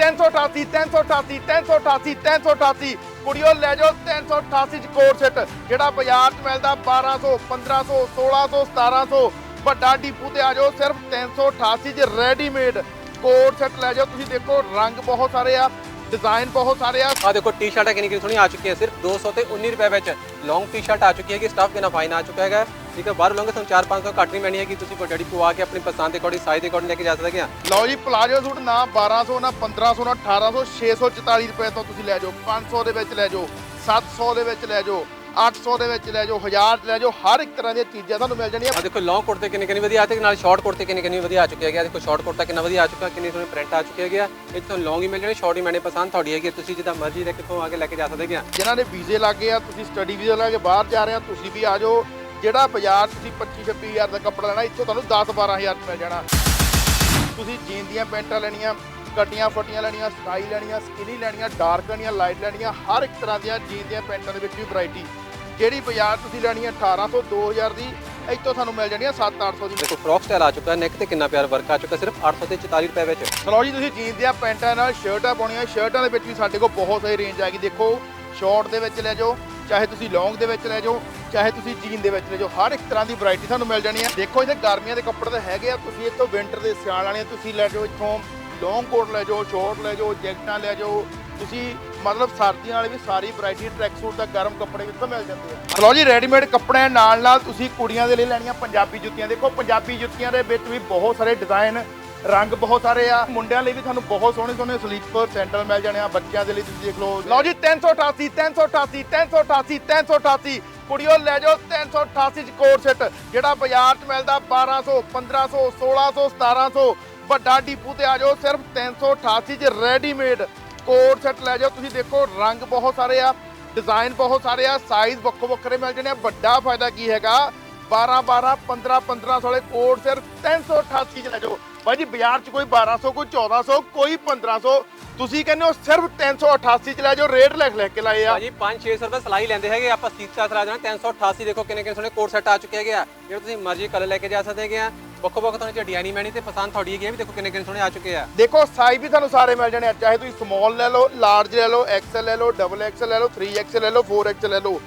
388 388 388 388 ਕੁੜੀਓ, ਲੈ ਜਾਓ 388 ਚ ਕੋਟ ਸੈੱਟ, ਜਿਹੜਾ ਬਾਜ਼ਾਰ 'ਚ ਮਿਲਦਾ 1200 1500 1600 1700 ਵੱਡਾ ਡੀਪੂ ਤੇ ਆ ਜਾਓ, ਸਿਰਫ 388 ਚ ਰੈਡੀਮੇਡ ਕੋਟ ਸੈੱਟ ਲੈ ਜਾਓ। ਤੁਸੀਂ ਦੇਖੋ, ਰੰਗ ਬਹੁਤ ਸਾਰੇ ਆ, ਡਿਜ਼ਾਈਨ ਬਹੁਤ ਸਾਰੇ ਆ। ਆ ਦੇਖੋ, ਟੀ-ਸ਼ਰਟਾਂ ਕਿੰਨੀ ਕਿੰਨੀ ਸੋਹਣੀ ਆ ਚੁੱਕੀ ਹੈ ਸਿਰਫ 200 ਤੇ 19 ਰੁਪਏ ਵਿੱਚ। ਲੌਂਗ ਟੀ-ਸ਼ਰਟ ਆ ਚੁੱਕੀ ਹੈ ਕਿ ਸਟਾਫ ਕਿੰਨਾ ਫਾਈਨ ਆ ਚੁੱਕਾ ਹੈਗਾ। ਠੀਕ ਹੈ ਬਾਹਰ ਲਓਗੇ ਤੁਹਾਨੂੰ 4-500 ਘੱਟ ਨਹੀਂ ਮੈਣੀ ਹੈ ਕਿ ਤੁਸੀਂ ਕੋਈ ਡੈਡੀ ਪਵਾ ਕੇ ਆਪਣੀ ਪਸੰਦ ਦੇ ਅਕੋਰਡਿੰਗ ਸਾਈਜ਼ ਦੇ ਅਕੋਰਡਿੰਗ ਲੈ ਕੇ ਜਾ ਸਕਦੇ ਆ। ਲਓ ਜੀ ਪਲਾਜੋ ਸੂਟ ਨਾ 1200 ਨਾ 1500 ਨਾ 1800 644 ਰੁਪਏ ਤੋਂ ਤੁਸੀਂ ਲੈ ਜਾਓ 500 ਦੇ ਵਿੱਚ ਲੈ ਜਾਓ 700 ਦੇ ਵਿੱਚ ਲੈ ਜਾਓ 800 ਦੇ ਵਿੱਚ ਲੈ ਜਾਓ 1000 ਚ ਲੈ ਜਾਓ ਹਰ ਇੱਕ ਤਰ੍ਹਾਂ ਦੀਆਂ ਚੀਜ਼ਾਂ ਤੁਹਾਨੂੰ ਮਿਲ ਜਾਣੀਆਂ। ਆ ਦੇਖੋ ਲੌਂਗ ਕੁੜਤੇ ਕਿੰਨੇ ਕਿੰਨੇ ਵਧੀਆ ਆ ਤੇ ਨਾਲ ਸ਼ਾਰਟ ਕੁੜਤੇ ਕਿੰਨੇ ਕਿੰਨੇ ਵਧੀਆ ਆ ਚੁੱਕੇ ਹੈਗੇ ਦੇਖੋ ਸ਼ਾਰਟ ਕੁੜਤਾ ਕਿੰਨਾ ਵਧੀਆ ਆ ਚੁੱਕਾ ਕਿੰਨੇ ਸੋਹਣੇ ਪ੍ਰਿੰਟ ਆ ਚੁੱਕੇ ਹੈਗੇ ਆ। ਇਹ ਤੁਹਾਨੂੰ ਲੌਂਗ ਹੀ ਮਿਲ ਜਾਣੇ ਸ਼ਾਰਟ ਹੀ ਮੈਨੇ ਪਸੰਦ ਤੁਹਾਡੀ ਹੈਗੀ ਤੁਸੀਂ ਜਿੱਦਾਂ ਮਰਜ਼ੀ ਦੇ ਕਿੱਥੋਂ ਆ ਕੇ ਲੈ ਕੇ ਜਾ ਸਕਦੇ ਹੈਗੇ ਆ। ਜਿਨ੍ਹਾਂ ਦੇ ਵੀਜ਼ੇ ਲੱਗੇ ਆ ਤੁਸੀਂ ਸਟੱਡੀ ਵੀਜ਼ਾ ਲੈ ਕੇ ਬਾਹਰ ਜਾ ਰਹੇ ਆ ਤੁਸੀਂ ਵੀ ਆ ਜਾਓ। ਜਿਹੜਾ ਬਾਜ਼ਾਰ ਤੁਸੀਂ 25 26000 ਦਾ ਕੱਪੜਾ ਲੈਣਾ ਇੱਥੋਂ ਤੁਹਾਨੂੰ 10 12000 ਚ ਮਿਲ ਜਾਣਾ। ਤੁਸੀਂ ਜੀਨ ਦੀਆਂ ਪੈਂਟਾਂ ਲੈਣੀਆਂ ਕਟੀਆਂ ਫਟੀਆਂ ਲੈਣੀਆਂ ਸਟਾਈਲ ਲੈਣੀਆਂ ਸਕਿਨੀ ਲੈਣੀਆਂ ਡਾਰਕ ਲੈਣੀਆਂ ਲਾਈਟ ਲੈਣੀਆਂ ਹਰ ਇੱਕ ਤਰ੍ਹਾਂ ਦੀਆਂ ਜੀਨ ਦੀਆਂ ਪੈਂਟਾਂ ਦੇ ਵਿੱਚ ਵੀ ਵੈਰਾਈਟੀ। ਜਿਹੜੀ ਬਾਜ਼ਾਰ ਤੁਸੀਂ ਲੈਣੀ ਹੈ 1800 2000 ਦੀ ਇੱਥੋਂ ਤੁਹਾਨੂੰ ਮਿਲ ਜਾਣੀ ਹੈ 7-800 ਦੀ। ਦੇਖੋ ਫਰੋਕ ਸਟਾਈਲ ਆ ਚੁੱਕਾ ਨੈਕ ਤੇ ਕਿੰਨਾ ਪਿਆਰ ਵਰਕ ਆ ਚੁੱਕਾ ਸਿਰਫ 800 ਤੇ 44 ਰੁਪਏ ਵਿੱਚ। ਚਲੋ ਜੀ ਤੁਸੀਂ ਜੀਨ ਦੀਆਂ ਪੈਂਟਾਂ ਨਾਲ ਸ਼ਰਟਾਂ ਪਾਉਣੀਆਂ ਸ਼ਰਟਾਂ ਦੇ ਵਿੱਚ ਵੀ ਸਾਡੇ ਕੋਲ ਬਹੁਤ ਸਾਰੀ ਰੇਂਜ ਆਏਗੀ ਦੇਖੋ ਸ਼ਾਰਟ ਦੇ ਵਿੱਚ ਲੈ ਜਾਓ ਚਾਹੇ ਤੁਸੀਂ ਲੌਂਗ ਦੇ ਵਿੱਚ ਲੈ ਜਾਓ, ਚਾਹੇ ਤੁਸੀਂ ਜੀਨ ਦੇ ਵਿੱਚ ਲੈ ਜਾਓ, ਹਰ ਇੱਕ ਤਰ੍ਹਾਂ ਦੀ ਵੈਰਾਈਟੀ ਤੁਹਾਨੂੰ ਮਿਲ ਜਾਣੀ ਹੈ ਦੇਖੋ ਇੱਥੇ ਗਰਮੀਆਂ ਦੇ ਕੱਪੜੇ ਤਾਂ ਹੈਗੇ ਆ, ਤੁਸੀਂ ਇੱਥੋਂ ਵਿੰਟਰ ਦੇ ਸਿਆਲ ਵਾਲੇ ਤੁਸੀਂ ਲੈ ਜਾਓ ਇੱਥੋਂ ਲੌਂਗ ਕੋਟ ਲੈ ਜਾਓ ਸ਼ੋਰਟ ਲੈ ਜਾਓ, ਜੈਕਟਾਂ ਲੈ ਜਾਓ। ਤੁਸੀਂ ਮਤਲਬ ਸਰਦੀਆਂ ਵਾਲੀ ਵੀ ਸਾਰੀ ਵੈਰਾਈਟੀ ਟਰੈਕ ਸੂਟ ਦਾ ਗਰਮ ਕੱਪੜੇ ਵੀ ਇੱਥੋਂ ਮਿਲ ਜਾਂਦੇ ਆ। ਚਲੋ ਜੀ ਰੈਡੀਮੇਡ ਕੱਪੜਿਆਂ ਨਾਲ ਨਾਲ ਤੁਸੀਂ ਕੁੜੀਆਂ ਦੇ ਲਈ ਲੈਣੀਆਂ ਪੰਜਾਬੀ ਜੁੱਤੀਆਂ। ਦੇਖੋ ਪੰਜਾਬੀ ਜੁੱਤੀਆਂ ਦੇ ਵਿੱਚ ਵੀ ਬਹੁਤ ਸਾਰੇ ਡਿਜ਼ਾਈਨ ਰੰਗ ਬਹੁਤ ਸਾਰੇ ਆ। ਮੁੰਡਿਆਂ ਲਈ ਵੀ ਤੁਹਾਨੂੰ ਬਹੁਤ ਸੋਹਣੇ ਸੋਹਣੇ ਸਲੀਪਰ ਸੈਂਟਰ ਮਿਲ ਜਾਣੇ ਆ, ਬੱਚਿਆਂ ਦੇ ਲਈ ਤੁਸੀਂ ਦੇਖ ਲਓ। ਲਓ ਜੀ 388 388 388 388 ਕੁੜੀਓ, ਲੈ ਜਾਓ 388 ਚ ਕੋਟ ਸੈੱਟ ਜਿਹੜਾ ਬਾਜ਼ਾਰ 'ਚ ਮਿਲਦਾ 1200 1500 1600 1700 ਵੱਡਾ ਡੀਪੂ ਤੇ ਆ ਜਾਓ, ਸਿਰਫ 388 ਚ ਰੈਡੀਮੇਡ ਕੋਟ ਸੈੱਟ ਲੈ ਜਾਓ। ਤੁਸੀਂ ਦੇਖੋ, ਰੰਗ ਬਹੁਤ ਸਾਰੇ ਆ ਡਿਜ਼ਾਈਨ ਬਹੁਤ ਸਾਰੇ ਆ ਸਾਈਜ਼ ਵੱਖੋ ਵੱਖਰੇ ਮਿਲ ਜਾਣੇ ਆ। ਵੱਡਾ ਫਾਇਦਾ ਕੀ ਹੈਗਾ? 12 12 15 1500 ਵਾਲੇ ਕੋਟ ਸਿਰਫ 388 ਚ ਲੈ ਜਾਓ। ਭਾਈ ਜੀ ਬਾਜ਼ਾਰ 'ਚ ਕੋਈ 1200 ਕੋਈ 1400 ਕੋਈ 1500 ਤੁਸੀਂ ਕਹਿੰਦੇ ਹੋ ਸਿਰਫ 388 ਚ ਲੈ ਜਾਓ ਰੇਟ ਲਿਖ ਲਿਖ ਕੇ ਲਾਏ ਆ। ਭਾਜੀ 5-600 ਰੁਪਏ ਸਲਾਈ ਲੈਂਦੇ ਹੈਗੇ ਆਪਾਂ ਸੀਤਾ ਸਲਾ ਜਾਣਾ 388 ਦੇਖੋ ਕਿੰਨੇ ਕਿੰਨੇ ਸੋਹਣੇ ਕੋਟ ਸੈੱਟ ਆ ਚੁੱਕੇ ਹੈਗੇ ਆ। ਜਿਹੜੇ ਤੁਸੀਂ ਮਰਜ਼ੀ ਕਲਰ ਲੈ ਕੇ ਜਾ ਸਕਦੇ ਹੈਗੇ ਆ। ਵੱਖੋ ਵੱਖ ਤੁਹਾਨੂੰ ਜਿਹੜੀ ਡਿਜ਼ਾਈਨ ਮੈਣੀ ਤੇ ਪਸੰਦ ਤੁਹਾਡੀ ਹੈਗੀ ਆ ਵੀ ਦੇਖੋ ਕਿੰਨੇ ਕਿੰਨੇ ਸੋਹਣੇ ਆ ਚੁੱਕੇ ਆ। ਦੇਖੋ ਸਾਈਜ਼ ਵੀ ਤੁਹਾਨੂੰ ਸਾਰੇ ਮਿਲ ਜਾਣੇ ਆ। ਚਾਹੇ ਤੁਸੀਂ ਸਮਾਲ ਲੈ ਲਓ ਲਾਰਜ ਲੈ ਲਓ ਐਕਸਲ ਲੈ ਲਓ ਡਬਲ ਐਕਸਲ ਲੈ ਲਓ 3 ਲੈ ਲਓ 4 ਲੈ ਲਓ।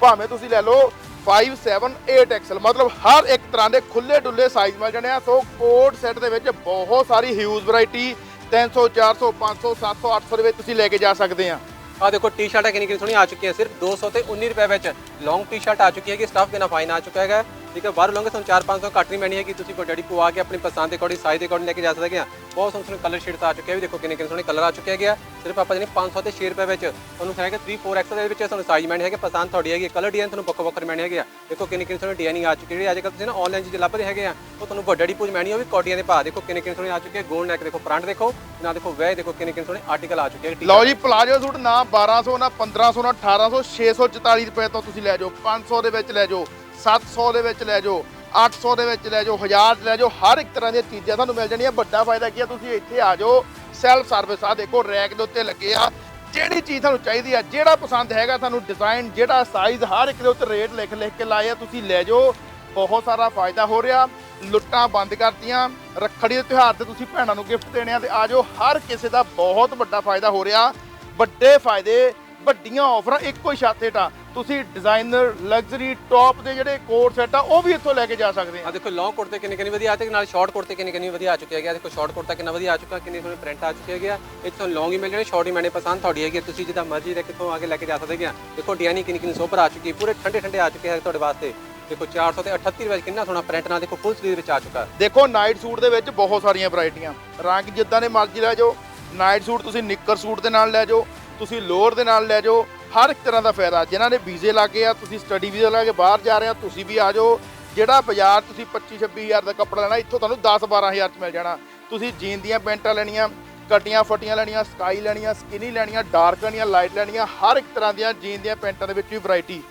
ਭਾਵੇਂ ਤੁਸੀਂ ਲੈ ਲਓ 5 7 8 ਐਕਸਲ ਮਤਲਬ ਹਰ ਇੱਕ ਤਰ੍ਹਾਂ ਦੇ ਖੁੱਲੇ ਡੁੱਲੇ ਸਾਈਜ਼ ਮਿਲ ਜਾਣੇ ਆ। ਸੋ ਕੋਡ ਸੈੱਟ ਦੇ ਵਿੱਚ ਬਹੁਤ ਸਾਰੀ ਹਿਊਜ ਵੈਰਾਈਟੀ 300 400 500 700 800 ਦੇ ਵਿੱਚ ਤੁਸੀਂ ਲੈ ਕੇ ਜਾ ਸਕਦੇ ਆ। ਆ ਦੇਖੋ ਟੀ-ਸ਼ਰਟਾਂ ਕਿੰਨੀ ਕਿੰਨੀ ਸੋਹਣੀ ਆ ਚੁੱਕੀਆਂ ਹੈ, ਸਿਰਫ 200 ਤੇ 19 ਰੁਪਏ ਵਿੱਚ। ਲੌਂਗ ਟੀ-ਸ਼ਰਟ ਆ ਚੁੱਕੀ ਹੈ ਕਿ ਸਟਾਫ ਕਿੰਨਾ ਫਾਈਨ ਆ ਚੁੱਕਾ ਹੈਗਾ। ਠੀਕ ਹੈ, ਬਾਹਰ ਲਓਗੇ ਤੁਹਾਨੂੰ 4-500 ਘੱਟ ਨਹੀਂ ਮੈਣੀ ਹੈ ਕਿ ਤੁਸੀਂ ਕੋਈ ਡੈਡੀ ਪਵਾ ਕੇ ਆਪਣੀ ਪਸੰਦ ਦੇ ਅਕੋਰਡਿੰਗ ਸਾਈਜ਼ ਦੇ ਅਕੋਰਡਿੰਗ ਲੈ ਕੇ ਜਾ ਸਕਦੇ ਆ। ਬਹੁਤ ਸੋਹਣੇ ਸੋਹਣੇ ਕਲਰ ਸ਼ੀਟਸ ਆ ਚੁੱਕੇ ਆ ਵੀ ਦੇਖੋ ਕਿੰਨੇ ਕਿੰਨੇ ਸੋਹਣੇ ਕਲਰ ਆ ਚੁੱਕੇ ਹੈਗੇ ਆ। ਸਿਰਫ ਆਪਾਂ ਜਿਹਨੇ 500 ਤੇ 6 ਰੁਪਏ ਵਿੱਚ ਤੁਹਾਨੂੰ ਹੈਗਾ 3 4 ਐਕਸ ਦੇ ਵਿੱਚ ਤੁਹਾਨੂੰ ਸਾਈਜ਼ ਮੈਣੀ ਹੈਗੇ, ਪਸੰਦ ਤੁਹਾਡੀ ਹੈਗੀ ਕਲਰ ਡਿਜ਼ਾਈਨ ਤੁਹਾਨੂੰ ਵੱਖੋ ਵੱਖਰੇ ਮੈਣੀ ਹੈਗੇ ਆ। ਦੇਖੋ ਕਿੰਨੇ ਕਿੰਨੇ ਸੋਹਣੇ ਡਿਜ਼ਾਈਨਿੰਗ ਆ ਚੁੱਕੀ ਜਿਹੜੀ ਅੱਜ ਕੱਲ੍ਹ ਤੁਸੀਂ ਨਾ ਆਨਲਾਈਨ ਚੀਜ਼ ਲੱਭਦੇ ਹੈਗੇ ਆ, ਉਹ ਤੁਹਾਨੂੰ ਵੱਡਾ ਡੀਪੂਜ ਮੈਣੀ ਉਹ ਵੀ ਕੋਟੀਆਂ ਦੇ ਭਾਅ, ਦੇਖੋ ਕਿੰਨੇ ਕਿੰਨੇ ਸੋਹਣੇ ਆ ਚੁੱਕੇ ਗੋਲਡ ਨੈਕ ਦੇਖੋ ਫਰੰਟ ਦੇਖੋ ਨਾ ਦੇਖੋ ਵੈਹ ਦੇਖੋ ਕਿੰਨੇ ਕਿੰਨੇ ਸੋਹਣੇ ਆਰਟੀਕਲ ਆ ਚੁੱਕੇ ਆ ਲਓ ਜੀ ਪਲਾਜੋ ਸੂਟ ਨਾ 1200 ਨਾ 1500 ਨਾ 1800 644 ਰੁਪਏ ਤੋਂ ਤੁਸੀਂ ਲੈ ਜਾਓ 500 ਦੇ ਵਿੱਚ ਲੈ ਜਾਓ 700 ਦੇ ਵਿੱਚ ਲੈ ਜਾਓ 800 ਦੇ ਵਿੱਚ ਲੈ ਜਾਓ 1000 ਲੈ ਜਾਓ, ਹਰ ਇੱਕ ਤਰ੍ਹਾਂ ਦੀਆਂ ਚੀਜ਼ਾਂ ਤੁਹਾਨੂੰ ਮਿਲ ਜਾਣੀਆਂ। ਵੱਡਾ ਫਾਇਦਾ ਕੀ ਆ, ਤੁਸੀਂ ਇੱਥੇ ਆ ਜਾਓ ਸੈਲਫ ਸਰਵਿਸ ਆ, ਦੇਖੋ, ਰੈਕ ਦੇ ਉੱਤੇ ਲੱਗੇ ਆ। ਜਿਹੜੀ ਚੀਜ਼ ਤੁਹਾਨੂੰ ਚਾਹੀਦੀ ਆ, ਜਿਹੜਾ ਪਸੰਦ ਹੈਗਾ ਤੁਹਾਨੂੰ ਡਿਜ਼ਾਈਨ ਜਿਹੜਾ ਸਾਈਜ਼ ਹਰ ਇੱਕ ਦੇ ਉੱਤੇ ਰੇਟ ਲਿਖ ਲਿਖ ਕੇ ਲਾਏ ਆ, ਤੁਸੀਂ ਲੈ ਜਾਓ। ਬਹੁਤ ਸਾਰਾ ਫਾਇਦਾ ਹੋ ਰਿਹਾ। ਲੁੱਟਾਂ ਬੰਦ ਕਰਤੀਆਂ। ਰੱਖੜੀ ਦੇ ਤਿਉਹਾਰ ਤੇ ਤੁਸੀਂ ਭੈਣਾਂ ਨੂੰ ਗਿਫਟ ਦੇਣੇ ਆ ਤੇ ਆ ਜਾਓ। ਹਰ ਕਿਸੇ ਦਾ ਬਹੁਤ ਵੱਡਾ ਫਾਇਦਾ ਹੋ ਰਿਹਾ। ਵੱਡੇ ਫਾਇਦੇ, ਵੱਡੀਆਂ ਆਫਰਾਂ ਇੱਕੋ ਹੀ ਛਾਤੇ ਹੇਠਾਂ। ਤੁਸੀਂ ਡਿਜ਼ਾਈਨਰ ਲਗਜ਼ਰੀ ਟੌਪ ਦੇ ਜਿਹੜੇ ਕੋਟ ਸੈੱਟ ਆ ਉਹ ਵੀ ਇੱਥੋਂ ਲੈ ਕੇ ਜਾ ਸਕਦੇ ਆ। ਆ ਦੇਖੋ ਲੌਂਗ ਕੁੜਤੇ ਕਿੰਨੇ ਕਿੰਨੇ ਵਧੀਆ ਆ ਤੇ ਨਾਲ ਸ਼ਾਰਟ ਕੁੜਤੇ ਕਿੰਨੇ ਕਿੰਨੇ ਵਧੀਆ ਆ ਚੁੱਕੇ ਹੈਗੇ ਆ। ਦੇਖੋ ਸ਼ਾਰਟ ਕੁੜਤਾ ਕਿੰਨਾ ਵਧੀਆ ਆ ਚੁੱਕਾ ਕਿੰਨੇ ਸੋਹਣੇ ਪ੍ਰਿੰਟ ਆ ਚੁੱਕੇ ਹੈਗੇ ਆ। ਇੱਥੋਂ ਲੌਂਗ ਹੀ ਮਿਲ ਜਾਣੇ ਸ਼ਾਰਟ ਹੀ ਮੈਨੇ ਪਸੰਦ ਤੁਹਾਡੀ ਹੈਗੀ ਤੁਸੀਂ ਜਿੱਦਾਂ ਮਰਜ਼ੀ ਦੇ ਕਿੱਥੋਂ ਆ ਕੇ ਲੈ ਕੇ ਜਾ ਸਕਦੇ ਆ। ਦੇਖੋ ਡਿਜ਼ਾਈਨ ਕਿੰਨੀ ਕਿੰਨੀ ਸੋਹਣੀ ਆ ਚੁੱਕੀ ਪੂਰੇ ਠੰਡੇ ਠੰਡੇ ਆ ਚੁੱਕੇ ਹੈ ਤੁਹਾਡੇ ਵਾਸਤੇ। ਦੇਖੋ 400 ਤੇ 38 ਵਿੱਚ ਕਿੰਨਾ ਸੋਹਣਾ ਪ੍ਰਿੰਟ ਨਾਲ ਦੇਖੋ ਫੁੱਲ ਸਲੀਵ ਵਿੱਚ ਆ ਚੁੱਕਾ। ਦੇਖੋ ਨਾਈਟ ਸੂਟ ਦੇ ਵਿੱਚ ਬਹੁਤ ਸਾਰੀਆਂ ਵੈਰਾਈਟੀਆਂ ਰੰਗ ਜਿੱਦਾਂ ਦੇ ਮਰਜ਼ੀ ਲੈ ਜਾਓ। ਨਾਈਟ ਸੂਟ ਤੁਸੀਂ ਨਿੱਕਰ ਸੂਟ ਦੇ ਨਾਲ ਲੈ ਜਾਓ ਤੁਸੀਂ ਲੋਅਰ ਦੇ ਨਾਲ ਲੈ ਜਾਓ। ਹਰ ਇੱਕ ਤਰ੍ਹਾਂ ਦਾ ਫਾਇਦਾ। ਜਿਨ੍ਹਾਂ ਨੇ ਵੀਜ਼ੇ ਲੱਗੇ ਆ, ਤੁਸੀਂ ਸਟੱਡੀ ਵੀਜ਼ਾ ਲਾ ਕੇ ਬਾਹਰ ਜਾ ਰਹੇ ਆ, ਤੁਸੀਂ ਵੀ ਆ ਜਾਓ। ਜਿਹੜਾ ਬਾਜ਼ਾਰ ਤੁਸੀਂ 25 26000 ਦਾ ਕੱਪੜਾ ਲੈਣਾ, ਇੱਥੋਂ ਤੁਹਾਨੂੰ 10 12000 ਚ ਮਿਲ ਜਾਣਾ। ਤੁਸੀਂ ਜੀਨ ਦੀਆਂ ਪੈਂਟਾਂ ਲੈਣੀਆਂ, ਕਟੀਆਂ ਫਟੀਆਂ ਲੈਣੀਆਂ, ਸਕਾਈ ਲੈਣੀਆਂ ਸਕਿਨੀ ਲੈਣੀਆਂ ਡਾਰਕ ਲੈਣੀਆਂ ਲਾਈਟ ਲੈਣੀਆਂ, ਹਰ ਇੱਕ ਤਰ੍ਹਾਂ ਦੀਆਂ ਜੀਨ ਦੀਆਂ ਪੈਂਟਾਂ ਦੇ ਵਿੱਚ ਵੀ ਵੈਰਾਈਟੀ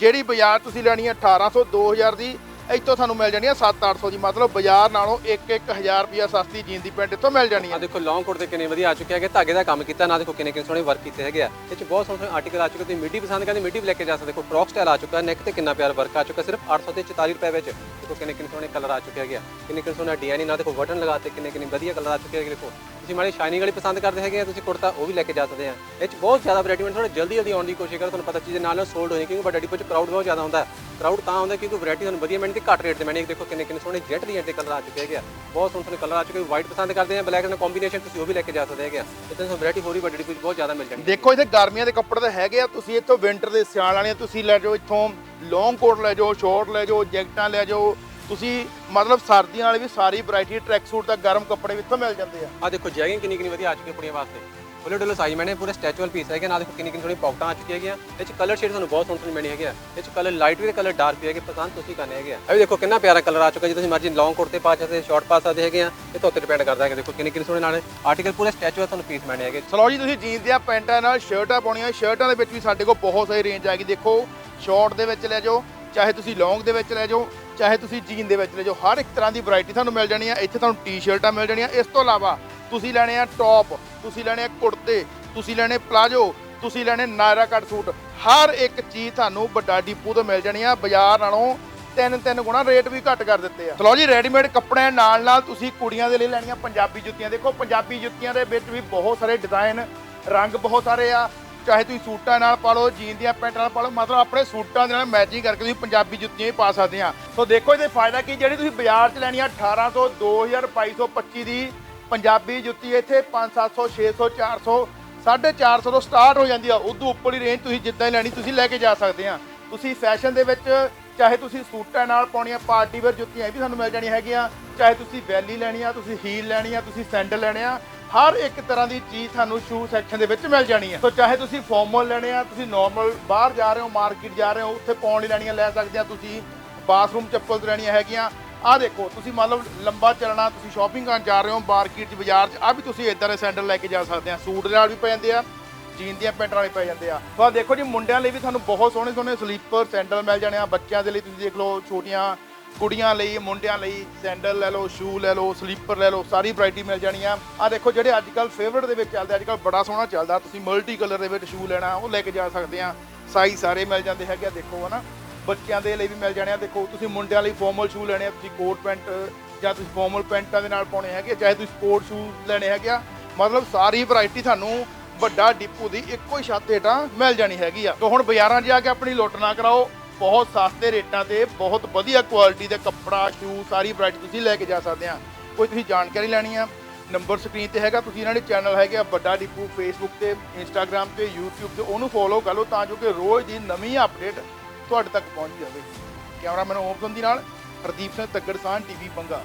ਜਿਹੜੀ ਬਾਜ਼ਾਰ ਤੁਸੀਂ ਲੈਣੀ ਹੈ 1800 2000 ਦੀ ਇੱਥੋਂ ਤੁਹਾਨੂੰ ਮਿਲ ਜਾਣੀ ਹੈ 7-800 ਦੀ, ਮਤਲਬ ਬਾਜ਼ਾਰ ਨਾਲੋਂ 1-1000 ਰੁਪਿਆ ਸਸਤੀ ਜੀਨ ਦੀ ਪੈਂਟ ਇੱਥੋਂ ਮਿਲ ਜਾਣੀ ਆ ਹੈ ਦੇਖੋ ਲੌਂਗ ਕੁੜਤੇ ਕਿੰਨੇ ਵਧੀਆ ਆ ਚੁੱਕੇ ਹੈਗੇ, ਧਾਗੇ ਦਾ ਕੰਮ ਕੀਤਾ, ਨਾ ਦੇਖੋ ਕਿੰਨੇ ਕਿੰਨੇ ਸੋਹਣੇ ਵਰਕ ਕੀਤੇ ਹੈਗੇ ਆ। ਇਹ ਚ ਬਹੁਤ ਸੋਹਣੇ ਆਰਟੀਕਲ ਆ ਚੁੱਕੇ, ਤੁਸੀਂ ਮਿੱਡੀ ਪਸੰਦ ਕਰਦੇ, ਮਿੱਡੀ ਵੀ ਲੈ ਕੇ ਜਾ ਸਕਦੇ, ਦੇਖੋ ਫਰੋਕ ਸਟਾਈਲ ਆ ਚੁੱਕਾ ਨੈਕ ਤੇ ਕਿੰਨਾ ਪਿਆਰ ਵਰਕ ਆ ਚੁੱਕਾ, ਸਿਰਫ 800 ਤੇ 44 ਰੁਪਏ ਵਿੱਚ। ਦੇਖੋ ਕਿੰਨੇ ਕਿੰਨੇ ਸੋਹਣੇ ਕਲਰ ਆ ਚੁੱਕੇ ਹੈਗੇ ਆ, ਕਿੰਨੇ ਕਿੰਨੇ ਸੋਹਣਾ ਡਿਜ਼ਾਈਨ ਨਾ ਦੇਖੋ ਬਟਨ ਲਗਾਤੇ ਕਿੰਨੇ ਕਿੰਨੇ ਵਧੀਆ ਕਲਰ ਆ ਚੁੱਕੇ ਹੈਗੇ, ਦੇਖੋ। ਤੁਸੀਂ ਮਾੜੀ ਸ਼ਾਈਨਿੰਗ ਵਾਲੀ ਪਸੰਦ ਕਰਦੇ ਹੈਗੇ ਆ, ਤੁਸੀਂ ਕੁੜਤਾ ਉਹ ਵੀ ਲੈ ਕੇ ਜਾ ਸਕਦੇ ਆ। ਇਹ ਚ ਬਹੁਤ ਜ਼ਿਆਦਾ ਵੈਰਾਈਟੀ ਮਿਲਦੀ ਥੋੜਾ ਜਲਦੀ ਜਲਦੀ ਆਉਣ ਦੀ ਕੋਸ਼ਿਸ਼ ਕਰੋ, ਤੁਹਾਨੂੰ ਪਤਾ ਚੀਜ਼ ਨਾਲ ਨਾਲ ਸੋਲਡ ਹੋ ਕਿਉਂਕਿ ਵੱਡਾ ਡਿਪੋ ਚ ਕਰਾਊਡ ਬਹੁਤ ਜ਼ਿਆਦਾ ਹੁੰਦਾ ਕਰਾਊਡ ਤਾਂ ਹੁੰਦਾ ਕਿਉਂਕਿ ਵੈਰਾਈਟੀ ਤੁਹਾਨੂੰ ਵਧੀਆ ਮਿਲਦੀ ਘੱਟ ਰੇਟ ਤੇ ਮਿਲਣੀ ਦੇਖੋ ਕਿੰਨੇ ਕਿੰਨੇ ਸੋਹਣੇ ਜੈਟ ਦੀਆਂ ਦੇ ਕਲਰ ਆ ਚੁੱਕੇ ਹੈਗੇ ਆ। ਬਹੁਤ ਸੋਹਣੇ ਸੋਹਣੇ ਕਲਰ ਆ ਚੁੱਕੇ ਵਾਈਟ ਪਸੰਦ ਕਰਦੇ ਆ ਬਲੈਕ ਨਾਲ ਕੰਬੀਨੇਸ਼ਨ ਤੁਸੀਂ ਉਹ ਵੀ ਲੈ ਕੇ ਜਾ ਸਕਦੇ ਹੈਗੇ ਆ। ਇਹ ਤੁਹਾਨੂੰ ਵੈਰਾਈਟੀ ਹੋਰ ਵੀ ਵੱਡੀ ਡਿਪੋ ਚ ਬਹੁਤ ਜ਼ਿਆਦਾ ਮਿਲ ਜਾਣੀ ਦੇਖੋ ਇੱਥੇ ਗਰਮੀਆਂ ਦੇ ਕੱਪੜੇ ਤਾਂ ਹੈਗੇ ਆ, ਤੁਸੀਂ ਇੱਥੋਂ ਵਿੰਟਰ ਦੇ ਸਿਆਲ ਵਾਲੀਆਂ ਤੁਸੀਂ ਲੈ ਜਾਓ ਇੱਥੋਂ ਲੌਂਗ ਕੋਟ ਲੈ ਜਾਓ ਸ਼ਾਰਟ ਲੈ ਜਾਓ, ਜੈਕਟਾਂ ਲੈ ਜਾਓ ਤੁਸੀਂ ਮਤਲਬ ਸਰਦੀਆਂ ਵਾਲੀ ਵੀ ਸਾਰੀ ਵੈਰਾਈਟੀ ਟਰੈਕ ਸੂਟ ਦਾ ਗਰਮ ਕੱਪੜੇ ਵੀ ਇੱਥੋਂ ਮਿਲ ਜਾਂਦੇ ਆ। ਆ ਦੇਖੋ ਜੈਗਿੰਗ ਕਿੰਨੀ ਕਿੰਨੀ ਵਧੀਆ ਆ ਚੁੱਕੀ ਹੈ ਕੁੜੀਆਂ ਵਾਸਤੇ। ਫੁੱਲ ਡੁੱਲ ਸਾਈਜ਼ ਮੈਨੇ ਪੂਰੇ ਸਟੈਚੂਅਲ ਪੀਸ ਹੈਗੇ ਨਾਲ ਦੇਖੋ ਕਿੰਨੀ ਕਿੰਨੀ ਸੋਹਣੀ ਪੌਕਟਾਂ ਆ ਚੁੱਕੀਆਂ ਹੈਗੀਆਂ। ਇਹ ਚ ਕਲਰ ਸ਼ੇਡ ਤੁਹਾਨੂੰ ਬਹੁਤ ਸੋਹਣੇ ਸੋਹਣੇ ਮਿਲਣੇ ਹੈਗੇ ਆ। ਇਹ ਚ ਕਲਰ ਲਾਈਟ ਵੀ ਤੇ ਕਲਰ ਡਾਰਕ ਵੀ ਹੈਗੇ ਪਸੰਦ ਤੁਸੀਂ ਕਰਨੇ ਹੈਗੇ ਆ। ਇਹ ਵੀ ਦੇਖੋ ਕਿੰਨਾ ਪਿਆਰਾ ਕਲਰ ਆ ਚੁੱਕਾ ਜੇ ਤੁਸੀਂ ਮਰਜ਼ੀ ਲੌਂਗ ਕੁੜਤੇ ਪਾ ਸਕਦੇ ਸ਼ਾਰਟ ਪਾ ਸਕਦੇ ਹੈਗੇ ਆ ਇਹ ਤੋਂ ਉੱਤੇ ਡਿਪੈਂਡ ਕਰਦਾ ਹੈ ਦੇਖੋ ਕਿੰਨੇ ਕਿੰਨੇ ਸੋਹਣੇ ਨਾਲ ਆਰਟੀਕਲ ਪੂਰੇ ਸਟੈਚੂਅਲ ਤੁਹਾਨੂੰ ਪੀਸ ਮਿਲਣੇ ਹੈਗੇ। ਸਲੋ ਜੀ ਤੁਸੀਂ ਜੀਨਸ ਦੀਆਂ ਪੈਂਟਾਂ ਨਾਲ ਸ਼ਰਟਾਂ ਪਾਉਣੀਆਂ ਸ਼ਰਟਾਂ ਦੇ ਵਿੱਚ ਵੀ ਸਾਡੇ ਕੋਲ ਬਹੁਤ ਸਾਰੀ ਰੇਂਜ ਆਏਗੀ ਦੇਖੋ ਸ਼ਾਰਟ ਦੇ ਵਿੱਚ ਲੈ ਜਾਓ ਚਾਹੇ ਤੁਸੀਂ ਲੌਂਗ ਦੇ ਵਿੱਚ ਲੈ ਜਾਓ ਚਾਹੇ ਤੁਸੀਂ ਜੀਨ ਦੇ ਵਿੱਚ ਲੈ ਜਾਓ ਹਰ ਇੱਕ ਤਰ੍ਹਾਂ ਦੀ ਵੈਰਾਈਟੀ ਤੁਹਾਨੂੰ ਮਿਲ ਜਾਣੀ ਆ, ਇੱਥੇ ਤੁਹਾਨੂੰ ਟੀ-ਸ਼ਰਟਾਂ ਮਿਲ ਜਾਣੀਆਂ ਇਸ ਤੋਂ ਇਲਾਵਾ ਤੁਸੀਂ ਲੈਣੇ ਆ ਟੌਪ ਤੁਸੀਂ ਲੈਣੇ ਆ ਕੁੜਤੇ, ਤੁਸੀਂ ਲੈਣੇ ਪਲਾਜੋ ਤੁਸੀਂ ਲੈਣੇ ਨਾਇਰਾ ਕੱਟ ਸੂਟ। ਹਰ ਇੱਕ ਚੀਜ਼ ਤੁਹਾਨੂੰ ਵੱਡਾ ਡੀਪੂ ਤੋਂ ਮਿਲ ਜਾਣੀ ਆ। ਬਾਜ਼ਾਰ ਨਾਲੋਂ ਤਿੰਨ ਤਿੰਨ ਗੁਣਾ ਰੇਟ ਵੀ ਘੱਟ ਕਰ ਦਿੱਤੇ ਆ। ਚਲੋ ਜੀ ਰੈਡੀਮੇਡ ਕੱਪੜਿਆਂ ਨਾਲ ਨਾਲ ਤੁਸੀਂ ਕੁੜੀਆਂ ਦੇ ਲਈ ਲੈਣੀਆਂ ਪੰਜਾਬੀ ਜੁੱਤੀਆਂ। ਦੇਖੋ, ਪੰਜਾਬੀ ਜੁੱਤੀਆਂ ਦੇ ਵਿੱਚ ਵੀ ਬਹੁਤ ਸਾਰੇ ਡਿਜ਼ਾਈਨ ਰੰਗ ਬਹੁਤ ਸਾਰੇ ਆ। ਚਾਹੇ ਤੁਸੀਂ ਸੂਟਾਂ ਨਾਲ ਪਾ ਲਓ, ਜੀਨ ਦੀਆਂ ਪੈਂਟਾਂ ਨਾਲ ਪਾ ਲਓ, ਮਤਲਬ ਆਪਣੇ ਸੂਟਾਂ ਦੇ ਨਾਲ ਮੈਚਿੰਗ ਕਰਕੇ ਤੁਸੀਂ ਪੰਜਾਬੀ ਜੁੱਤੀਆਂ ਵੀ ਪਾ ਸਕਦੇ ਆ ਸੋ ਦੇਖੋ ਇਹਦੇ ਫਾਇਦਾ ਕੀ, ਜਿਹੜੀ ਤੁਸੀਂ ਬਾਜ਼ਾਰ 'ਚ ਲੈਣੀ ਆ 1800 2000 2225 ਦੀ ਪੰਜਾਬੀ ਜੁੱਤੀ, ਇੱਥੇ 5 700 600 400 450 ਤੋਂ ਸਟਾਰਟ ਹੋ ਜਾਂਦੀ ਆ। ਉਦੋਂ ਉੱਪਰ ਹੀ ਰੇਂਜ ਤੁਸੀਂ ਜਿੱਦਾਂ ਹੀ ਲੈਣੀ, ਤੁਸੀਂ ਲੈ ਕੇ ਜਾ ਸਕਦੇ ਆ ਤੁਸੀਂ ਫੈਸ਼ਨ ਦੇ ਵਿੱਚ ਚਾਹੇ ਤੁਸੀਂ ਸੂਟਾਂ ਨਾਲ ਪਾਉਣੀਆਂ, ਪਾਰਟੀ ਵੇਅਰ ਜੁੱਤੀਆਂ, ਇਹ ਵੀ ਸਾਨੂੰ ਮਿਲ ਜਾਣੀਆਂ ਹੈਗੀਆਂ। ਚਾਹੇ ਤੁਸੀਂ ਵੈਲੀ ਲੈਣੀ ਆ, ਤੁਸੀਂ ਹੀਲ ਲੈਣੀ ਆ, ਤੁਸੀਂ ਸੈਂਡਲ ਲੈਣੇ ਆ। ਹਰ ਇੱਕ ਤਰ੍ਹਾਂ ਦੀ ਚੀਜ਼ ਤੁਹਾਨੂੰ ਸ਼ੂ ਸੈਕਸ਼ਨ ਦੇ ਵਿੱਚ ਮਿਲ ਜਾਣੀ ਹੈ। ਸੋ ਚਾਹੇ ਤੁਸੀਂ ਫਾਰਮਲ ਲੈਣੇ ਆ, ਤੁਸੀਂ ਨਾਰਮਲ ਬਾਹਰ ਜਾ ਰਹੇ ਹੋ ਮਾਰਕੀਟ ਜਾ ਰਹੇ ਹੋ, ਉੱਥੇ ਪਾਉਣ ਲਈ ਲੈਣੀਆਂ ਲੈ ਸਕਦੇ ਆ ਤੁਸੀਂ ਬਾਥਰੂਮ ਚੱਪਲ ਲੈਣੀਆਂ ਹੈਗੀਆਂ। ਆਹ ਦੇਖੋ, ਤੁਸੀਂ ਮੰਨ ਲਓ ਲੰਬਾ ਚੱਲਣਾ, ਤੁਸੀਂ ਸ਼ਾਪਿੰਗ ਕਰਨ ਜਾ ਰਹੇ ਹੋ ਮਾਰਕੀਟ 'ਚ, ਬਾਜ਼ਾਰ 'ਚ, ਆ ਵੀ ਤੁਸੀਂ ਇਦਾਂ ਦੇ ਸੈਂਡਲ ਲੈ ਕੇ ਜਾ ਸਕਦੇ ਆ। ਸੂਟ ਨਾਲ ਵੀ ਪੈ ਜਾਂਦੇ ਆ ਜੀਨ ਦੀਆਂ ਪੈਂਟਾਂ ਵਾਲੇ ਪੈ ਜਾਂਦੇ ਆ। ਤਾਂ ਦੇਖੋ ਜੀ, ਮੁੰਡਿਆਂ ਲਈ ਵੀ ਤੁਹਾਨੂੰ ਬਹੁਤ ਸੋਹਣੇ ਸੋਹਣੇ ਸਲੀਪਰ ਸੈਂਡਲ ਮਿਲ ਜਾਣੇ ਆ, ਬੱਚਿਆਂ ਦੇ ਲਈ ਤੁਸੀਂ ਦੇਖ ਲਓ, ਛੋਟੀਆਂ ਕੁੜੀਆਂ ਲਈ ਮੁੰਡਿਆਂ ਲਈ ਸੈਂਡਲ ਲੈ ਲਓ ਸ਼ੂ ਲੈ ਲਓ ਸਲੀਪਰ ਲੈ ਲਓ ਸਾਰੀ ਵੈਰਾਈਟੀ ਮਿਲ ਜਾਣੀ ਆ ਆ ਦੇਖੋ ਜਿਹੜੇ ਅੱਜ ਕੱਲ ਫੇਵਰਟ ਦੇ ਵਿੱਚ ਚੱਲਦੇ ਅੱਜ ਕੱਲ ਬੜਾ ਸੋਹਣਾ ਚੱਲਦਾ। ਤੁਸੀਂ ਮਲਟੀ ਕਲਰ ਦੇ ਵਿੱਚ ਸ਼ੂ ਲੈਣਾ ਉਹ ਲੈ ਕੇ ਜਾ ਸਕਦੇ ਆ। ਸਾਈਜ਼ ਸਾਰੇ ਮਿਲ ਜਾਂਦੇ ਹੈਗੇ ਆ ਦੇਖੋ ਹਨਾ। ਬੱਚਿਆਂ ਦੇ ਲਈ ਵੀ ਮਿਲ ਜਾਣੇ ਆ। ਦੇਖੋ ਤੁਸੀਂ ਮੁੰਡਿਆਂ ਲਈ ਫਾਰਮਲ ਸ਼ੂ ਲੈਣੇ ਆ ਤੁਸੀਂ ਕੋਟ ਪੈਂਟ ਜਾਂ ਤੁਸੀਂ ਫਾਰਮਲ ਪੈਂਟਾਂ ਦੇ ਨਾਲ ਪਾਉਣੇ ਹੈਗੇ ਆ, ਚਾਹੇ ਤੁਸੀਂ ਸਪੋਰਟ ਸ਼ੂ ਲੈਣੇ ਹੈਗੇ ਆ। ਮਤਲਬ ਸਾਰੀ ਵੈਰਾਈਟੀ ਤੁਹਾਨੂੰ ਵੱਡਾ ਡਿਪੂ ਦੀ ਇੱਕੋ ਹੀ ਛੱਤ ਹੇਠਾਂ ਮਿਲ ਜਾਣੀ ਹੈਗੀ ਆ। ਤਾਂ ਹੁਣ ਬਾਜ਼ਾਰਾਂ 'ਚ ਜਾ ਕੇ ਆਪਣੀ ਲੁੱਟ ਨਾ ਕਰਾਓ। ਬਹੁਤ ਸਸਤੇ ਰੇਟਾਂ ਤੇ, ਬਹੁਤ ਵਧੀਆ ਕੁਆਲਿਟੀ ਦੇ ਕੱਪੜਾ ਸ਼ੂ ਸਾਰੀ ਵੈਰਾਈਟੀ ਤੁਸੀਂ ਲੈ ਕੇ ਜਾ ਸਕਦੇ ਆ ਕੋਈ ਤੁਸੀਂ ਜਾਣਕਾਰੀ ਲੈਣੀ ਆ ਨੰਬਰ ਸਕਰੀਨ ਤੇ ਹੈਗਾ, ਤੁਸੀਂ ਇਹਨਾਂ ਦੇ ਚੈਨਲ ਹੈਗੇ ਆ ਵੱਡਾ ਡਿਪੂ ਫੇਸਬੁੱਕ ਤੇ ਇੰਸਟਾਗ੍ਰam ਤੇ, YouTube ਤੇ, ਉਹਨੂੰ ਫੋਲੋ ਕਰ ਲਓ ਤਾਂ ਜੋ ਕਿ ਰੋਜ਼ ਦੀ ਨਵੀਂ ਅਪਡੇਟ ਤੁਹਾਡੇ ਤੱਕ ਪਹੁੰਚ ਜਾਵੇ। ਕੈਮਰਾਮੈਨ ਓਮ ਦੀ ਨਾਲ, ਹਰਦੀਪ ਸਿੰਘ ਤੱਗੜ ਸਾਨ ਟੀਵੀ ਬੰਗਾ।